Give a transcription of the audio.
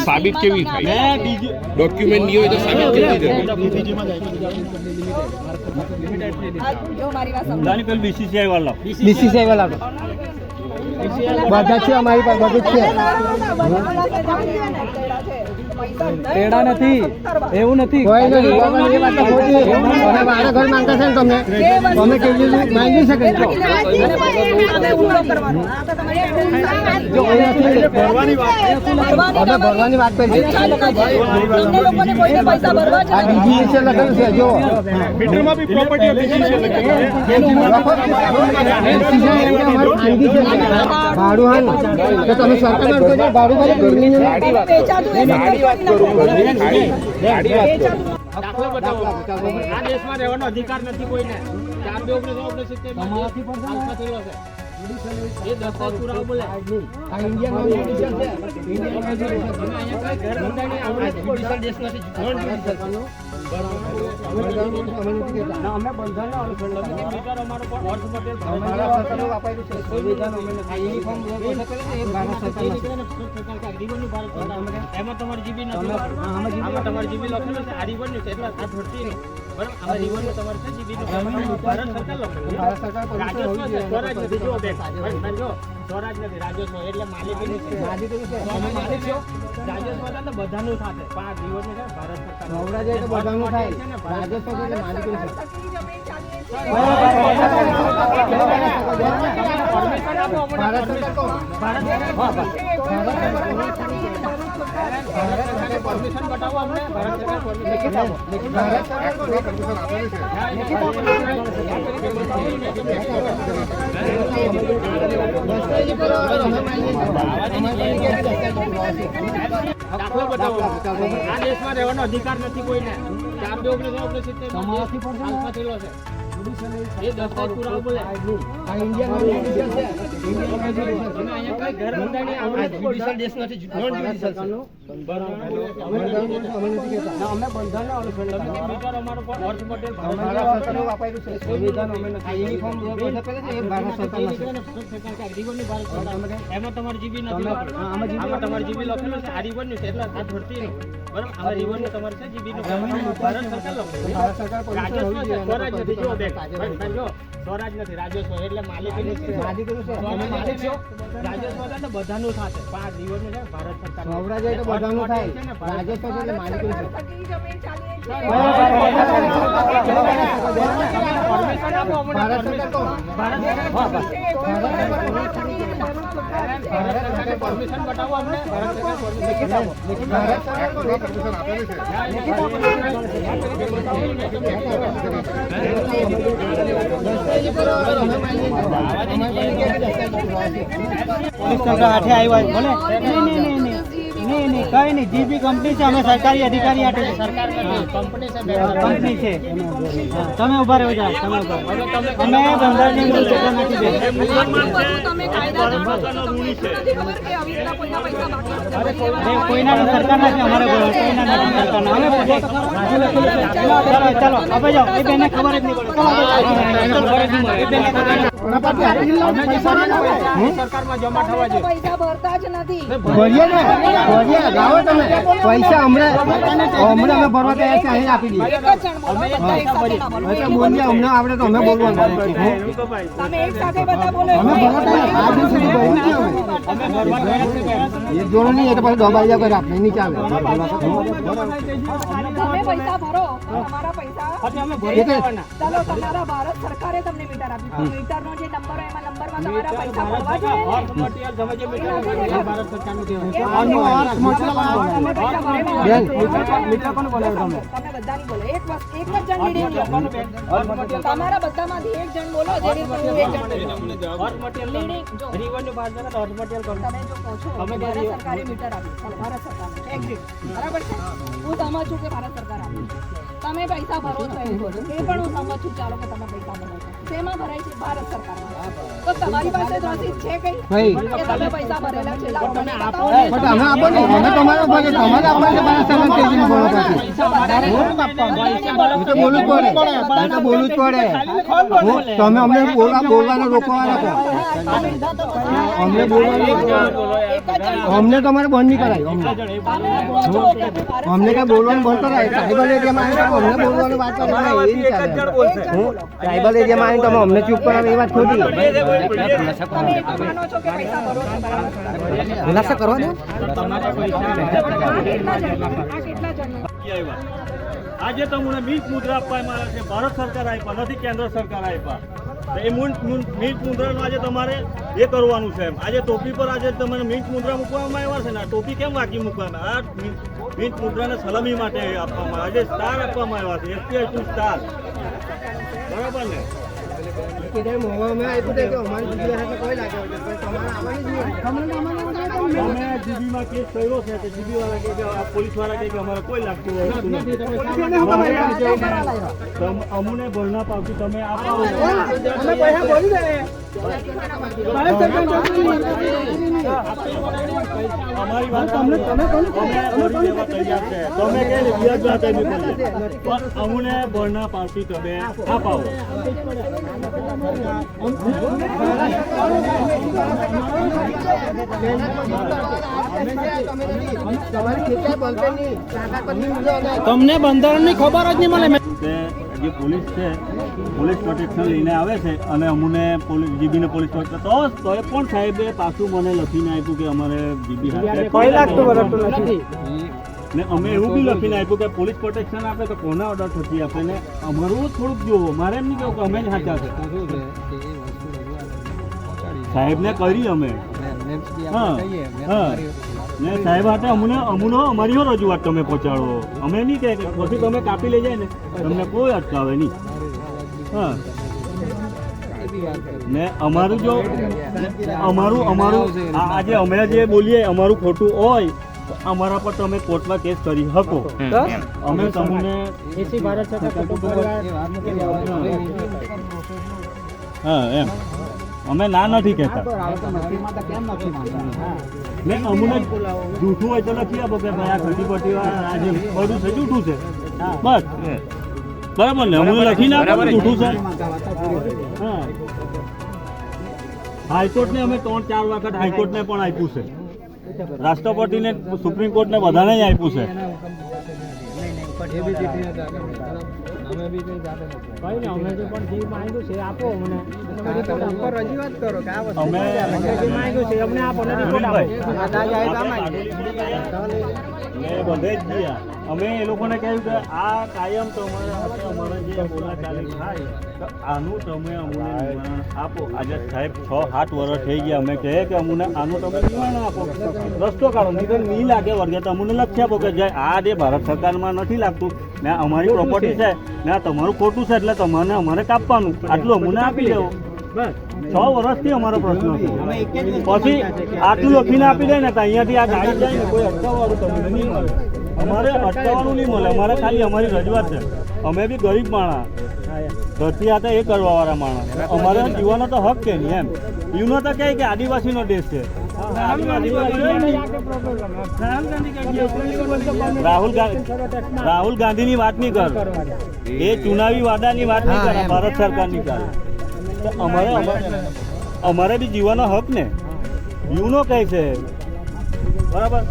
સાબિત કેવી થાય ડોક્યુમેન્ટ નહીં હોય તો સાબિત કેવી રીતે થાય? પેલી BCCI વાળા. બીસીસીઆઈ વાળો. બધા છે અમારી પાસે બધું જ છે. તેડા નથી. એવું નથી. કોઈ નહીં. એ વાત તો ખોટી છે. તમે મારા ઘર માંગતા છે ને તમને. તમે કેવી માંગી શકે છો? અમે ભરવાની વાત કરી આ બીજી વિશે લખેલું છે જો. મીટરમાં બી પ્રોપર્ટી છે. છે. ભાડું હા ને તો તમે સરકાર ભાડું ભલે ગાડી વાત દાખલો બતાવો. આ દેશમાં રહેવાનો અધિકાર નથી કોઈને. ચાર બે ઓગણીસો ઓગણસિત્તેર આલ્ફા થયેલો છે એ દસ્તાવેજ પુરાવો બોલે. આ ઇન્ડિયન છે. ઇન્ડિયન આપણે જ્યુડિશિયલ દેશ નથી અમે બંધારણ તમારી. સ્વરાજ જો સ્વરાજ નથી રાજસ્વ એટલે માલિકી. માલિક એટલે બધાનું બધાનું થાય છે છે પરમિશન પરમિશન બતાવો અમને ભારત સરકાર પરમિશન આપો ભારત સરકાર નહીં કહેતા દસ્તાવેજી દાખલો બતાવો આ દેશમાં રહેવાનો અધિકાર નથી કોઈને. ભારત. એમાં તમારી જીબી નથી તમારી જીબી લખેલું છે આ રિવન્યુ છે એટલે આ નહીં બરાબર? તમારે છે જીબી નું ભારત સરકાર. સ્વરાજ નથી રાજસ્વ એટલે માલિકી નથી. માલિકી. માલિક છો. રાજસ્વ એટલે બધાનું સાથે પણ આ છે ભારત સરકાર. નવરા જાય બધાનું થાય. રાજસ્વ એટલે માલિક છે પરમિશન બતાવો અમને ભારત સરકાર આવ્યા નહીં નહીં નહીં કઈ નહીં. જીબી કંપની છે અમે સરકારી અધિકારી આટે સરકાર કંપની છે કંપની છે. તમે ઊભા રહો જાઓ તમે ઊભા. અમે બંધારણની અંદર જગ્યા નથી દે કોઈના સરકાર નથી અમારે કોઈના નથી. સરકારના અમે ચાલો ચલો ચલો હવે જાઓ એ બેને ખબર જ નહીં પડે. ખબર જ નહીં પડે. પૈસા ના હોય, સરકારમાં જમા થવા જોઈએ. પૈસા ભરતા જ નથી. ભરીએ ને ભરીએ લાવો તમે. પૈસા હમણાં અમે ભરવા તૈયાર છે અહીં આપી દઈએ. બોલીએ હમણાં આવડે તો અમે બોલવાનું એક જોડો નહીં એટલે પછી દબાઈ જાય આપણે નહીં ચાલે પૈસા ભરો પૈસા પછી અમે ભરી દેવાના. ચાલો તમારા ભારત સરકારે તમને મીટર આપ્યું મીટર જે નંબર હોય એમાં નંબરમાં તમારા પૈસા ભરવા જોઈએ ને? અર્થ મટીરિયલ તમે જે મીટર આપ્યું એ ભારત સરકારનું કહેવાય. એ આનો અર્થ મતલબ આ તમે પૈસા ભરેલા બેન હોય. મીટર કોને બોલાવ્યો તમે તમે? બધા બોલો એક વસ્તુ એક જ જણ લીડિંગ લો. અર્થ મટીરિયલ તમારા બધામાંથી એક જણ બોલો જેવી એક જણ બોલું. મટીરિયલ લીડિંગ જો. રિવન્યુ બહાર જતા અર્થ મટીરિયલ કરો તમે જો કહો છો અમે ભારત. સરકારે મીટર આપ્યું ભારત સરકારનું. છે બરાબર છે? હું સમજ કે ભારત સરકાર આપ્યું તમે પૈસા ભરો એ પણ હું સમજ છું ચાલો કે તમે પૈસા ભરો છો. શેમાં ભરાય છે? ભારત સરકારમાં. તો તમારી પાસે રસીદ છે કઈ? કે તમે પૈસા ભરેલા છે. લાવો. મને પણ આપો ને. અમે તમારા ભાગે તમારે આપવાનું છે ભારત સરકાર તેજીને ભણવા પાસે એ તો બોલવું જ પડે તો બોલવું જ પડે. હું- તમે અમને બોલવા બોલવાના રોકવાના છો? અમને બોલવાનું અમને તમારે બંધ નહીં કરાય. અમને. અમને કઈ બોલવાનું બંધ કરાય. ટ્રાઇબલ એરિયામાં આવીને અમને બોલવાનું વાત કરો એ નહીં ચાલે. હું ટ્રાઇબલ એરિયામાં આવીને તમે અમને ચૂપ કરાવે એ વાત ખોટી. ખુલાસા કરવા દો આ કેટલા જણનો? આ કેટલા જણનો? આજે તમને મીટ મુદ્રા આપવામાં આવ્યા છે. ભારત સરકાર આપ્યા, નથી કેન્દ્ર સરકાર આપ્યા. એ મીટ મુદ્રાનું આજે તમારે એ કરવાનું છે એમ. આજે ટોપી પર આજે તમને મીટ મુદ્રા મૂકવામાં આવ્યા છે ને, આ ટોપી કેમ વાકી મૂકવામાં આ મીટ- મુદ્રાને સલામી માટે આપવામાં આજે સ્ટાર આપવામાં આવ્યા છે. એસપીઆઈ ટુ સ્ટાર બરાબર ને? તમારે. તમે જીબીમાં કેસ કર્યો છે તો જીબી વાળા કે પોલીસવાળા કે અમારે કોઈ લાગતું હોતું નથી તમ- અમુને ભરના પાવતી તમે આપો અમારી વાત અમે તમને બંધારણની ખબર જ નહીં મળે. કે જે પોલીસ છે પોલીસ પ્રોટેક્શન લઈને આવે છે અને અમને પોલીસ જીબીને પોલીસ પ્રોટેક્શન તો તો એ પણ સાહેબે પાછું મને લખીને આપ્યું કે અમારે જીબી કોઈ લાગતું નથી. ને અમે એવું બી લખીને આપ્યું કે પોલીસ પ્રોટેક્શન આપે તો કોના ઓર્ડર થતી આપે ને અમારું થોડુંક જોવો. મારે એમ નહીં કેવું કે અમે જ સાચા છે સાહેબને કરી અમે. હા હા. ને સાહેબ હાથે અમને અમુનો અમારી હો રજૂઆત તમે પહોંચાડો. અમે નહીં કહે કે પછી તમે કાપી લઈ જાય ને તમને કોઈ અટકાવે નહીં. હા. ને અમારું જો અમારું અમારું આજે અમે જે બોલીએ અમારું ખોટું હોય અમારા પર તમે કોર્ટમાં કેસ કરી શકો. અમે તમને એસી ભારત સરકાર કુટુંબ પરિવાર હા એમ. અમે ના નથી કહેતા. ને અમને જૂઠું હોય તો લખી આપો કે ભાઈ આ ખટી પટી આ જે બધું છે જૂઠું છે. બસ. બરાબર ને? અમને લખીને ના જૂઠું છે. હા. હાઈકોર્ટને અમે ત્રણ ચાર વખત હાઈકોર્ટને પણ આપ્યું છે. રાષ્ટ્રપતિને સુપ્રીમ કોર્ટને બધાને જ આપ્યું છે. કઈ ને અમે તો પણ જે માંગ્યું છે આપો અમને. રજૂઆત કરો કે આ વસ્તુ અમે જે માંગ્યું છે અમને આપો ને રિપોર્ટ આપો. બધે જ ગયા. અમે એ લોકોને કહ્યું કે આ કાયમ તમારા હાથે અમારે જે બોલાચાલી થાય તો આનું તમે અમને નિવારણ આપો. આજે સાહેબ છ સાત વર્ષ થઈ ગયા. અમે કહે કે અમને આનું તમે નિવારણ આપો. રસ્તો કાઢો. તો નહીં લાગે વર્ગે. તો અમને લખી આપો કે જાય આ જે ભારત સરકારમાં નથી લાગતું ને અમારી પ્રોપર્ટી છે. ને તમારું ખોટું છે એટલે તમારે અમારે કાપવાનું. આટલું અમને આપી દેવો. છ વર્ષથી અમારો પ્રશ્ન છે પછી આટલું લખીને આપી દે ને તો અહીંયાથી આ ગાડી જાય ને કોઈ અટકાવવાનું તમને નહીં મળે. અમારે અટકાવવાનું નહીં મળે. અમારે ખાલી અમારી રજૂઆત છે. અમે બી ગરીબ માણસ. ધરતી હતા એ કરવા વાળા માણસ. અમારે જીવવાનો તો હક કે નહીં એમ. યુનો તો કહે કે આદિવાસીનો દેશ છે. રાહુલ ગાંધી રાહુલ ગાંધીની વાત નહીં કર. એ ચુનાવી વાદાની વાત નહીં કરે. ભારત સરકારની કરે તો અમારે અમારે- અમારે બી જીવવાનો હક ને. યુનો કહે છે. બરાબર?